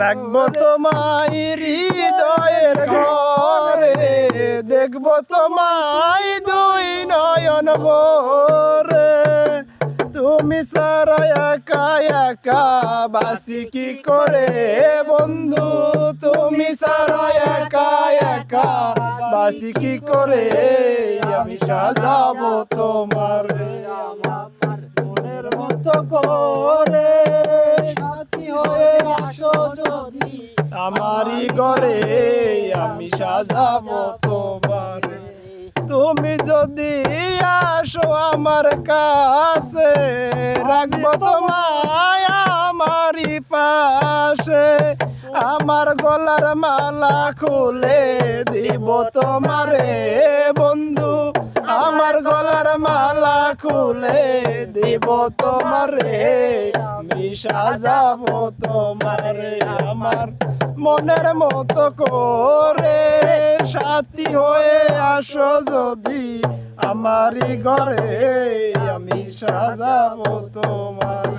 রাখব তোমায় হৃদয়ের ঘরে, দেখব তোমায় দুই নয়ন ভরে। তুমি সারা একা একা বাসি কি করে বন্ধু? তুমি সারা একা একা বাসি কি করে? আমি সাজাবো তোমার মনের মতো করে। আমারই ঘরে আমি সাজাবো তোমার। তুমি যদি আসো আমার কাছে, রাখব তোমায় আমারই পাশে। আমার গলার মালা খুলে দিব তোমারে বন্ধু। আমার গলার মালা খুলে দিব তোমারে। আমি সাজাবো তোমারে আমার মনের মতো করে সাথী হয়ে আসো যদি আমারই ঘরে আমি সাজাবো তোমারে